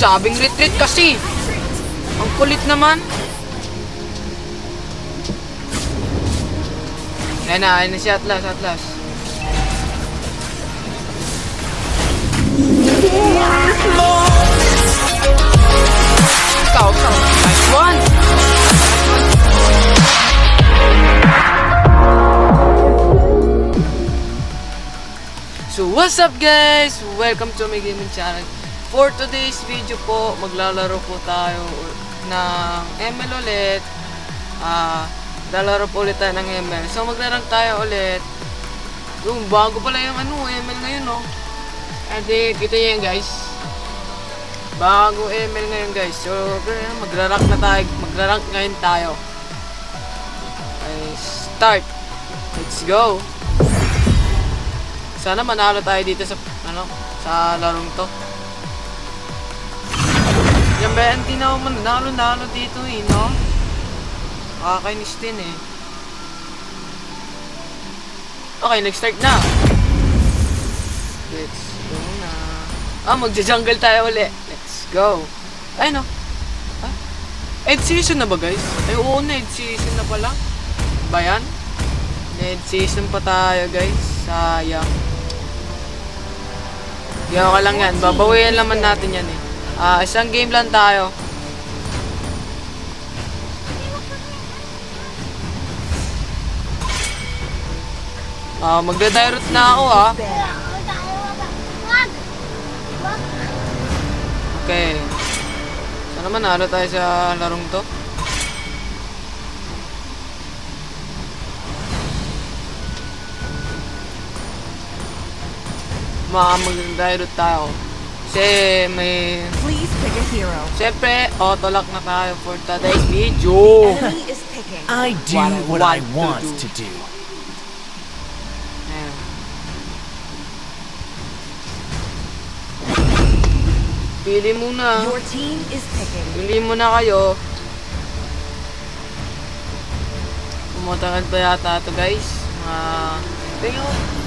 sabing retreat kasi. Ang kulit naman. Ayan na, ayan na si Atlas, Atlas. Ikaw, ikaw. Nice one. So what's up guys? Welcome to my gaming channel. For today's video po, maglalaro po tayo ng ML ulit. Ah, lalaro po ulit tayo ng ML. So maglarang tayo ulit. Yung bago pala yung ano, ML ngayon no. Ate, kita niyo yan guys. Bago ML ngayon guys. So magrarank na tayo. Magrarank ngayon tayo. Okay, start. Let's go. Sana manalo tayo dito sa ano sa larong to. Yan ba hindi na ako manalo nalo dito eh, no? Kakainis din eh. Okay, nag-start na. Let's go na. Ah, magja-jungle tayo uli. Let's go. Ay, no. Ah? Ed season na ba, guys? Ay, oo na, Ed season na pala. Ba yan? Ed season pa tayo, guys. Sayang. Di okay lang yan. Babawian naman natin yan eh. Ah, isang game lang tayo. Ah, magda-direct na ako ah. Okay. Sana manalo tayo sa larong to. Mga mag-direct tayo. Kasi may... Please pick a hero. Siyempre, autolock na tayo for today's video. Enemy is picking. I do What what, I want to to do. Pili muna. Your team is picking. Pili muna kayo. Pumutakan pa yata ito guys. Mga... Tingnan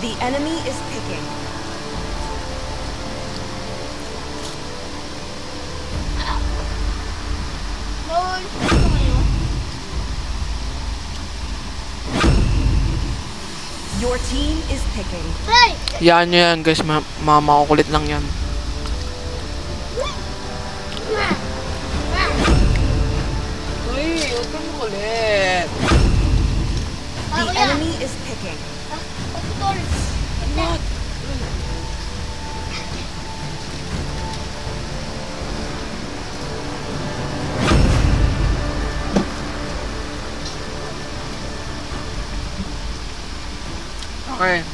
The enemy is picking. Your team is picking. Yan nyo yan guys. Ma mga makukulit lang yan. Uy, huwag kang makulit. The enemy is picking. What? Okay.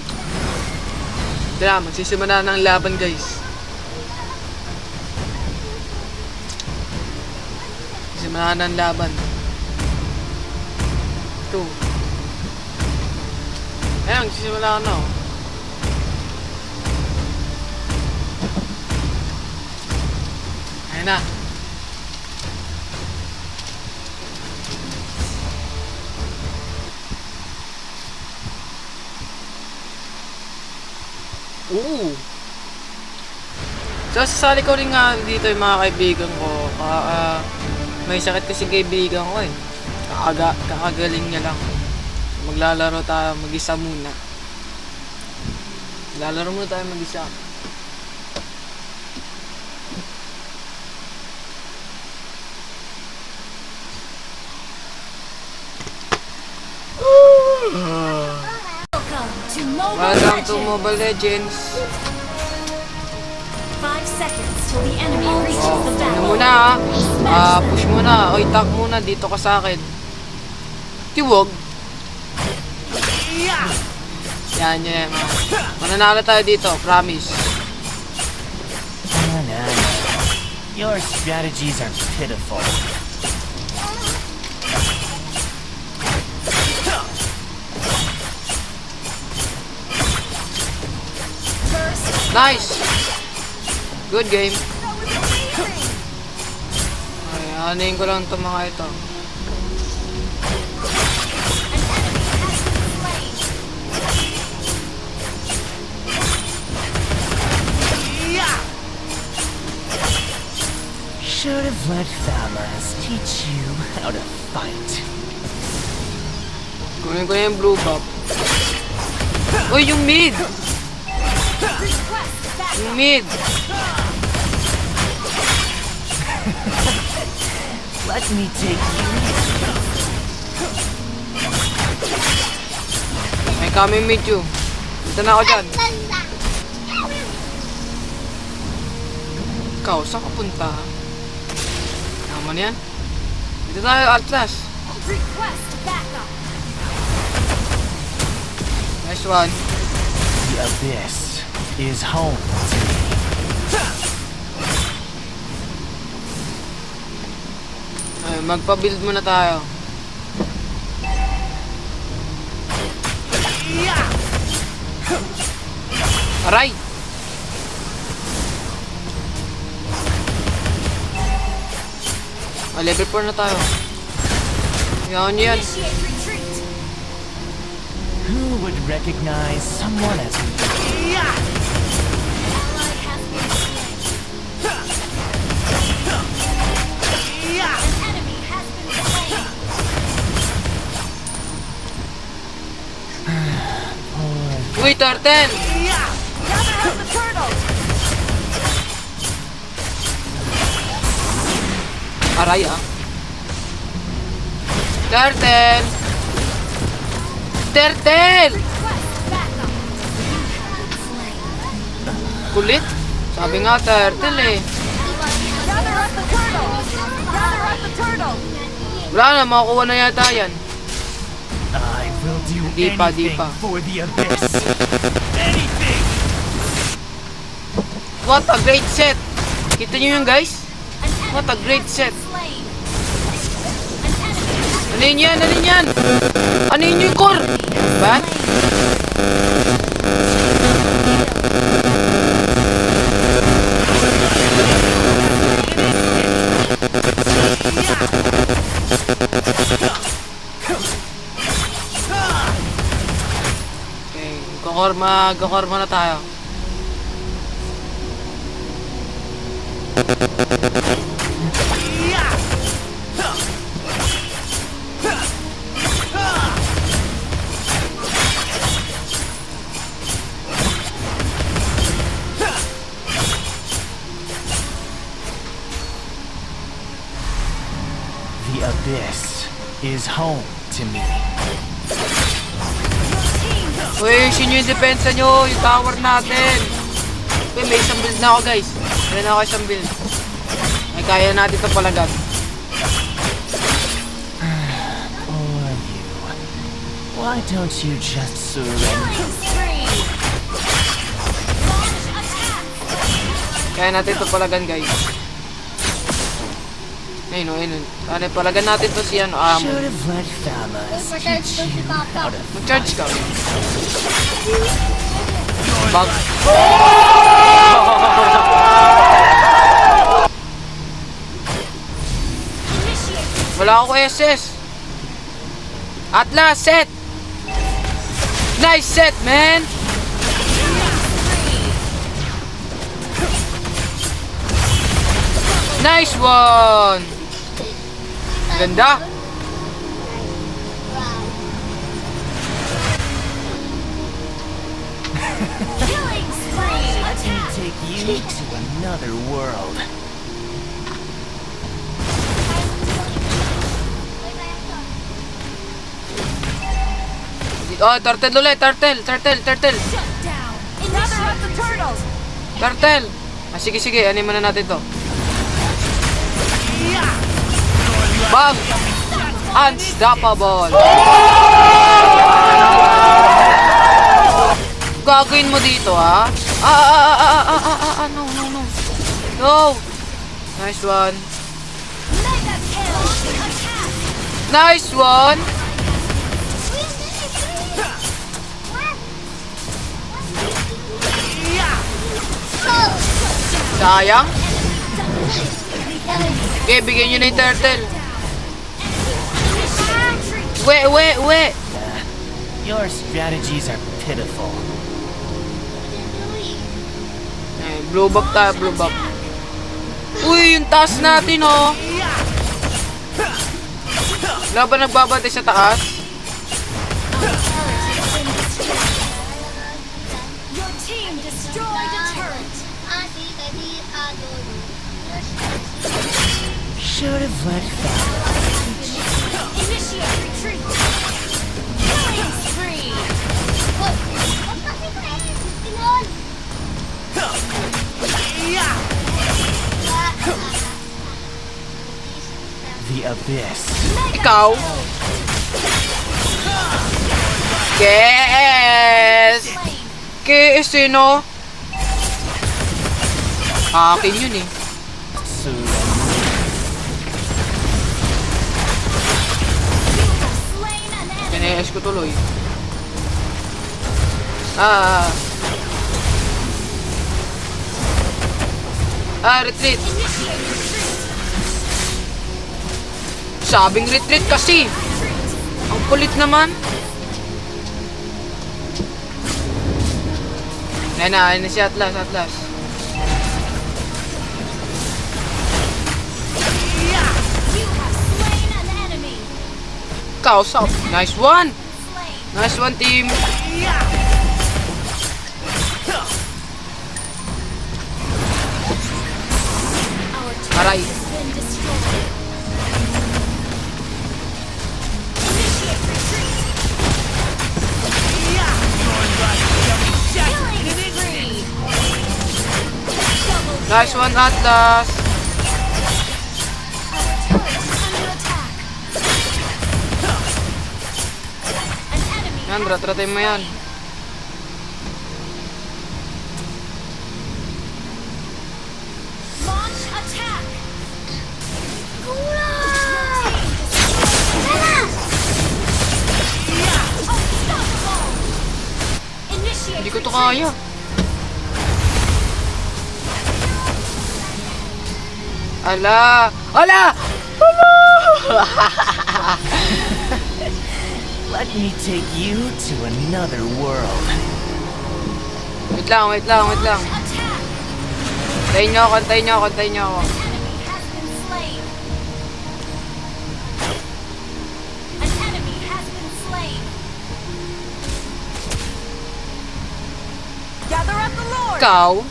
Tara, magsisimula ng laban guys. Magsisimula ng laban. Two. Ayan, magsisimula ka na oh. Ayan na. Oo. So, sasali ko rin nga dito yung mga kaibigan ko. Ah, ah, may sakit kasi kaibigan ko eh. Kakaga, kakagaling niya lang. Maglalaro tayo mag-isa muna. Lalaro muna tayo mag-isa. Welcome to Mobile Legends! Mobile Legends. Five seconds till the enemy reaches Oh, the ano battle. muna ah. Ah, push muna. Oy, tak muna. Dito ka sa akin. Tiwog. Yan, yan. Mananalo tayo dito. Promise. Your strategies are pitiful. Nice! Good game. Ay, anin ko lang itong mga ito. Should have let Thamas teach you how to fight. Kunin ko yung blue buff. Uy, yung mid! Yung mid! Let me take you. May kami mid you. Dito na ako dyan. Ikaw, saan ka punta? Naman yan. Dito tayo, Atlas. Request backup. Nice one. The abyss is home to me. Ay, magpa-build muna tayo. Aray! Ah, level 4 na tayo. Yan yan. Who would recognize someone as me? Has aray ah. Turtle! Turtle! Kulit? Sabi nga turtle eh. Wala na, makukuha na yata yan. Di pa, di pa. What a great set! Kita nyo yun guys? What a great set! Ano yun yan? Ano yun yan? Ano yun yung core? Ba? Okay, kakorma, kakorma na tayo. Abyss is home to me. Uy, yun yung depensa nyo, yung tower natin. Uy, may isang build na ako guys. May na ako isang build. Ay, kaya natin ito palagan. You. Why don't you just surrender? Kaya natin ito palagan guys. Ayun o, ayun o. Ano, palagan natin to si ano, Amo. Should have let Thamas teach you how to Mag-charge ka. Bag. Wala ako SS. Atlas, set! Nice set, man! Nice one! Ganda! Let me take you to another world. Oh, turtle ulit, turtle, turtle, turtle, turtle! Ah, sige, sige, ano muna natin to. Bang! Unstoppable! Gagawin mo dito, ha? Ah, ah, ah, ah, ah, ah, ah, ah, no, no, no. No! Nice one. Nice one! Sayang. Okay, bigyan nyo na yung turtle. Wait, wait, wait! Uh, your strategies are pitiful. Ay, blow back tayo, blow back. Uy, yung taas natin, oh! Laban nagbabantay sa taas. Should have left that. The abyss. Ikaw? Yes! Slain. KS eh, no? Akin yun eh. KS ko tuloy. Ah. Ah, retreat. Sabing retreat kasi. Ang kulit naman. Ayan na, ayan na si Atlas, Atlas. Up. Nice one. Nice one, team. Aray. Nice one, Atlas. Yan, has rat-ratin mo yan. Hindi ko to kaya. Ala! Ala! let me take you to another world. Wait lang, wait lang, wait lang. Antayin nyo ako, antayin nyo ako, antayin nyo ako. Enemy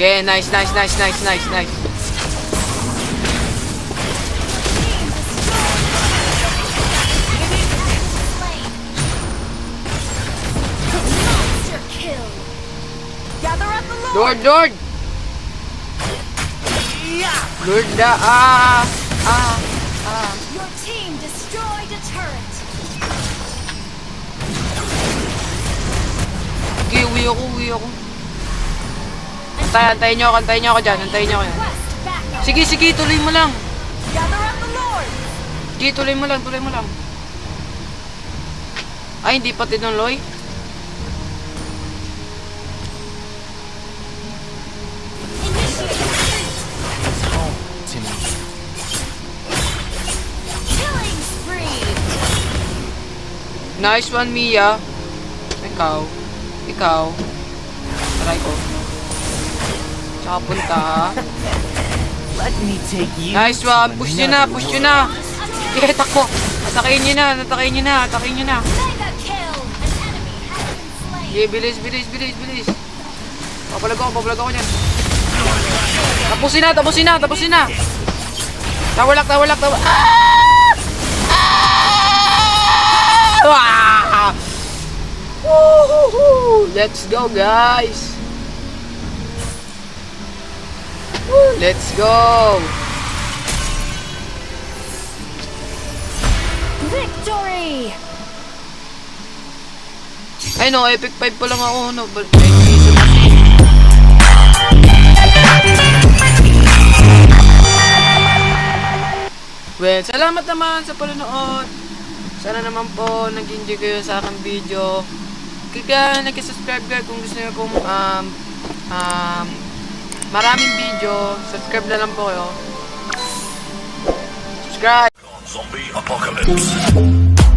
Yeah, nice, nice, nice, nice, nice, nice. Lord! Lord, Lord! Lord da, ah, ah, ah. Your team destroyed a turret. Okay, uwi ako, uwi ako. Antay, antayin nyo ako, antayin nyo ako dyan, antayin nyo ako yan. Sige, sige, tuloy mo lang. Sige, tuloy mo lang, tuloy mo lang. Ay, hindi pa tinuloy? Nice one, Mia. Ikaw. Ikaw. Try ko. Tsaka punta, ha? Let me take you Nice one. Push nyo na, push nyo na. Sige, takbo. Atakayin nyo na, atakayin nyo na, atakayin nyo na. Sige, bilis, bilis, bilis, bilis. Papalag ako, papalag ako dyan. Tapusin na, tapusin na, tapusin na. Tawalak, tawalak, tawalak. Ah! Ah! Ah! Woohoo! Let's go, guys. Woo, Let's go. Victory. Ay no, epic 5 pa lang ako. No, but. Well, salamat naman sa panonood. Sana naman po nag-enjoy kayo sa aking video. Kaya nag-subscribe kayo kung gusto niyo kung um, um, maraming video. Subscribe na lang po kayo. Subscribe! Zombie apocalypse.